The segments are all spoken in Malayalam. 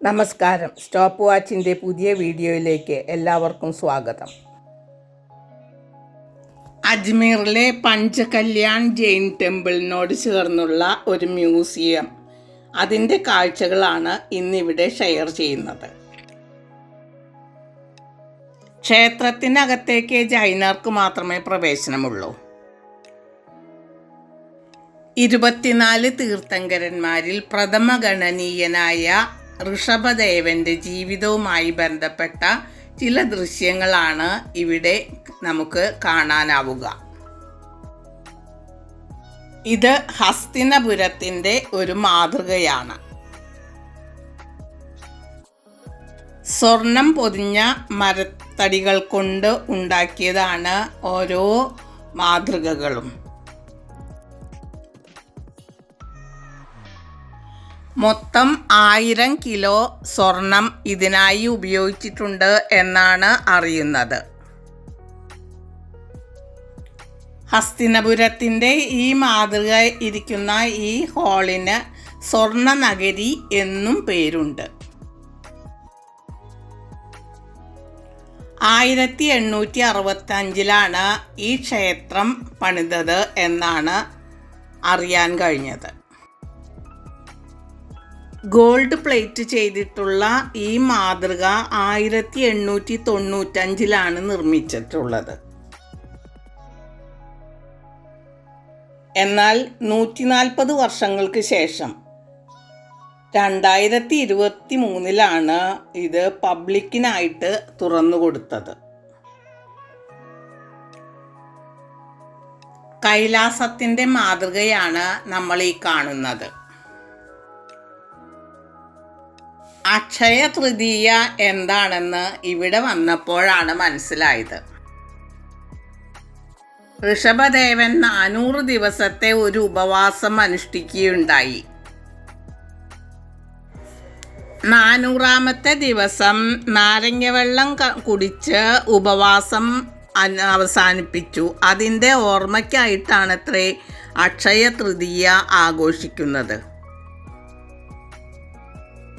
നമസ്കാരം. സ്റ്റോപ്പ് വാച്ചിന്റെ പുതിയ വീഡിയോയിലേക്ക് എല്ലാവർക്കും സ്വാഗതം. അജ്മീറിലെ പഞ്ചകല്യാൺ ജെയിൻ ടെമ്പിളിനോട് ചേർന്നുള്ള ഒരു മ്യൂസിയം. അതിന്റെ കാഴ്ചകളാണ് ഇന്നിവിടെ ഷെയർ ചെയ്യുന്നത്. ക്ഷേത്രത്തിനകത്തേക്ക് ജൈനർക്ക് മാത്രമേ പ്രവേശനമുള്ളൂ. ഇരുപത്തിനാല് തീർത്ഥങ്കരന്മാരിൽ പ്രഥമ ഗണനീയനായ ഋഷഭദേവന്റെ ജീവിതവുമായി ബന്ധപ്പെട്ട ചില ദൃശ്യങ്ങളാണ് ഇവിടെ നമുക്ക് കാണാനാവുക. ഇത് ഹസ്തിനപുരത്തിന്റെ ഒരു മാതൃകയാണ്. സ്വർണം പൊതിഞ്ഞ മരത്തടികൾ കൊണ്ട് ഉണ്ടാക്കിയതാണ് ഓരോ മാതൃകകളും. മൊത്തം ആയിരം കിലോ സ്വർണം ഇതിനായി ഉപയോഗിച്ചിട്ടുണ്ട് എന്നാണ് അറിയുന്നത്. ഹസ്തിനപുരത്തിന്റെ ഈ മാതൃക ഇരിക്കുന്ന ഈ ഹാളിന് സ്വർണ നഗരി എന്നും പേരുണ്ട്. ആയിരത്തി എണ്ണൂറ്റി അറുപത്തി അഞ്ചിലാണ് ഈ ക്ഷേത്രം പണിതത് എന്നാണ് അറിയാൻ കഴിഞ്ഞത്. ഗോൾഡ് പ്ലേറ്റ് ചെയ്തിട്ടുള്ള ഈ മാതൃക ആയിരത്തി എണ്ണൂറ്റി തൊണ്ണൂറ്റഞ്ചിലാണ് നിർമ്മിച്ചിട്ടുള്ളത്. എന്നാൽ നൂറ്റി നാൽപ്പത് വർഷങ്ങൾക്ക് ശേഷം രണ്ടായിരത്തി ഇരുപത്തി മൂന്നിലാണ് ഇത് പബ്ലിക്കിനായിട്ട് തുറന്നു കൊടുത്തത് കൈലാസത്തിന്റെ മാതൃകയാണ് നമ്മൾ ഈ കാണുന്നത്. അക്ഷയ തൃതീയ എന്താണെന്ന് ഇവിടെ വന്നപ്പോഴാണ് മനസ്സിലായത്. ഋഷഭദേവൻ നാനൂറ് ദിവസത്തെ ഒരു ഉപവാസം അനുഷ്ഠിക്കുകയുണ്ടായി. നാനൂറാമത്തെ ദിവസം നാരങ്ങവെള്ളം കുടിച്ച് ഉപവാസം അവസാനിപ്പിച്ചു. അതിന്റെ ഓർമ്മയ്ക്കായിട്ടാണത്രേ അക്ഷയ തൃതീയ ആഘോഷിക്കുന്നത്.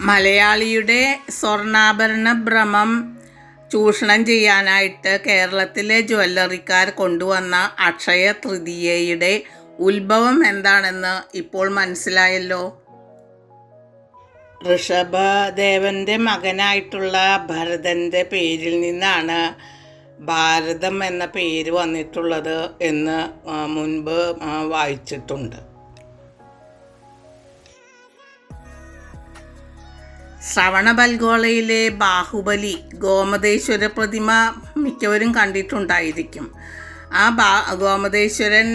മലയാളിയുടെ സ്വർണാഭരണ ഭ്രമം ചൂഷണം ചെയ്യാനായിട്ട് കേരളത്തിലെ ജ്വല്ലറിക്കാർ കൊണ്ടുവന്ന അക്ഷയ തൃതീയയുടെ ഉത്ഭവം എന്താണെന്ന് ഇപ്പോൾ മനസ്സിലായല്ലോ. ഋഷഭദേവന്റെ മകനായിട്ടുള്ള ഭരതന്റെ പേരിൽ നിന്നാണ് ഭാരതം എന്ന പേര് വന്നിട്ടുള്ളത് എന്ന് മുൻപ് വായിച്ചിട്ടുണ്ട്. ശ്രവണബൽഗോളയിലെ ബാഹുബലി ഗോമതേശ്വര പ്രതിമ മിക്കവരും കണ്ടിട്ടുണ്ടായിരിക്കും. ആ ബാ ഗോമതേശ്വരൻ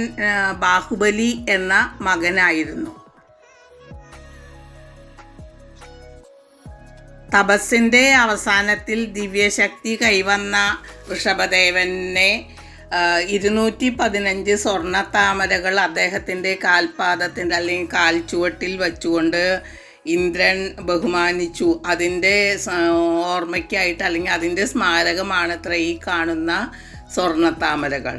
ബാഹുബലി എന്ന മകനായിരുന്നു. തപസ്സിന്റെ അവസാനത്തിൽ ദിവ്യശക്തി കൈവന്ന ഋഷഭദേവനെ ഇരുന്നൂറ്റി പതിനഞ്ച് സ്വർണ താമരകൾ അദ്ദേഹത്തിന്റെ കാൽപാദത്തിന്റെ അല്ലെങ്കിൽ കാൽച്ചുവട്ടിൽ വെച്ചുകൊണ്ട് ഇന്ദ്രൻ ബഹുമാനിച്ചു. അതിന്റെ ഓർമ്മയ്ക്കായിട്ട് അല്ലെങ്കിൽ അതിന്റെ സ്മാരകമാണ് അത്ര ഈ കാണുന്ന സ്വർണ താമരകൾ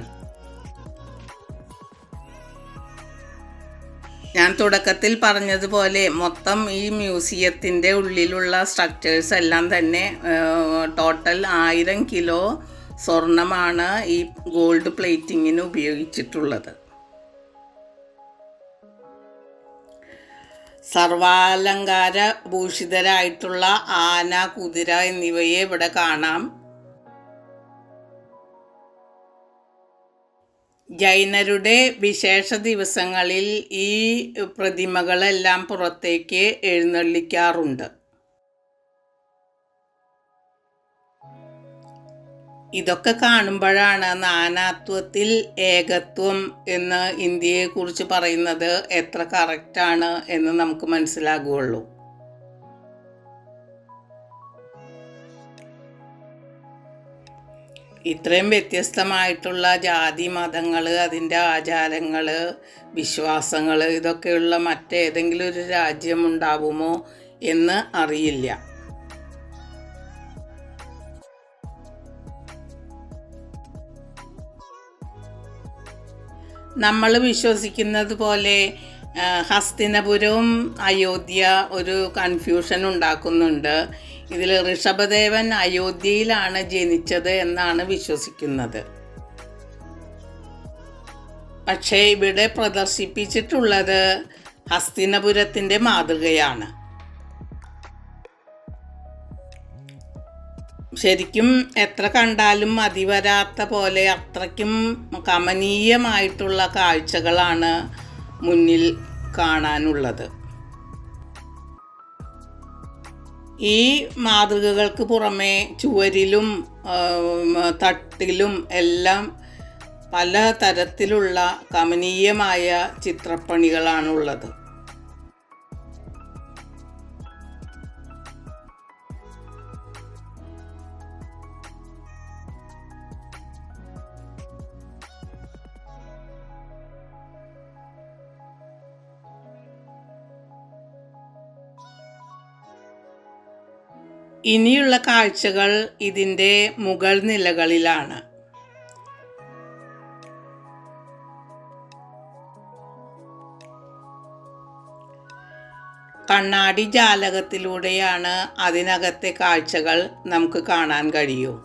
ഞാൻ തുടക്കത്തിൽ പറഞ്ഞതുപോലെ മൊത്തം ഈ മ്യൂസിയത്തിന്റെ ഉള്ളിലുള്ള സ്ട്രക്ചേഴ്സ് എല്ലാം തന്നെ ടോട്ടൽ ആയിരം കിലോ സ്വർണമാണ് ഈ ഗോൾഡ് പ്ലേറ്റിങ്ങിന് ഉപയോഗിച്ചിട്ടുള്ളത്. സർവാലങ്കാര ഭൂഷിതരായിട്ടുള്ള ആന കുതിര എന്നിവയെ ഇവിടെ കാണാം. ജൈനരുടെ വിശേഷ ദിവസങ്ങളിൽ ഈ പ്രതിമകളെല്ലാം പുറത്തേക്ക് എഴുന്നള്ളിക്കാറുണ്ട്. ഇതൊക്കെ കാണുമ്പോഴാണ് നാനാത്വത്തിൽ ഏകത്വം എന്ന് ഇന്ത്യയെക്കുറിച്ച് പറയുന്നത് എത്ര കറക്റ്റാണ് എന്ന് നമുക്ക് മനസ്സിലാകുകയുള്ളൂ. ഇത്രയും വ്യത്യസ്തമായിട്ടുള്ള ജാതി മതങ്ങൾ അതിന്റെ ആചാരങ്ങൾ വിശ്വാസങ്ങൾ ഇതൊക്കെയുള്ള മറ്റേതെങ്കിലും ഒരു രാജ്യം ഉണ്ടാവുമോ എന്ന് അറിയില്ല. നമ്മൾ വിശ്വസിക്കുന്നത് പോലെ ഹസ്തിനപുരവും അയോധ്യ ഒരു കൺഫ്യൂഷൻ ഉണ്ടാക്കുന്നുണ്ട്. ഇതിൽ ഋഷഭദേവൻ അയോധ്യയിലാണ് ജനിച്ചത് എന്നാണ് വിശ്വസിക്കുന്നത്. പക്ഷേ ഇവിടെ പ്രദർശിപ്പിച്ചിട്ടുള്ളത് ഹസ്തിനപുരത്തിന്റെ മാതൃകയാണ്. ശരിക്കും എത്ര കണ്ടാലും മതിവരാത്ത പോലെ അത്രയ്ക്കും കമനീയമായിട്ടുള്ള കാഴ്ചകളാണ് മുന്നിൽ കാണാനുള്ളത്. ഈ മാതൃകകൾക്ക് പുറമെ ചുവരിലും തട്ടിലും എല്ലാം പല തരത്തിലുള്ള കമനീയമായ ചിത്രപ്പണികളാണുള്ളത്. ഇനിയുള്ള കാഴ്ചകൾ ഇതിന്റെ മുകൾ നിലകളിലാണ്. കണ്ണാടി ജാലകത്തിലൂടെയാണ് അതിനകത്തെ കാഴ്ചകൾ നമുക്ക് കാണാൻ കഴിയൂ.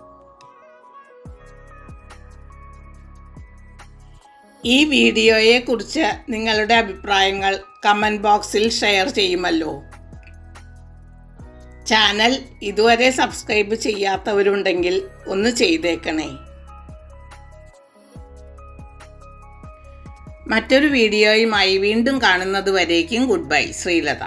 ഈ വീഡിയോയെക്കുറിച്ച് നിങ്ങളുടെ അഭിപ്രായങ്ങൾ കമന്റ് ബോക്സിൽ ഷെയർ ചെയ്യുമല്ലോ. ചാനൽ ഇതുവരെ സബ്സ്ക്രൈബ് ചെയ്യാത്തവരുണ്ടെങ്കിൽ ഒന്ന് ചെയ്തേക്കണേ. മറ്റൊരു വീഡിയോയുമായി വീണ്ടും കാണുന്നത് വരേക്കും ഗുഡ് ബൈ ശ്രീലത.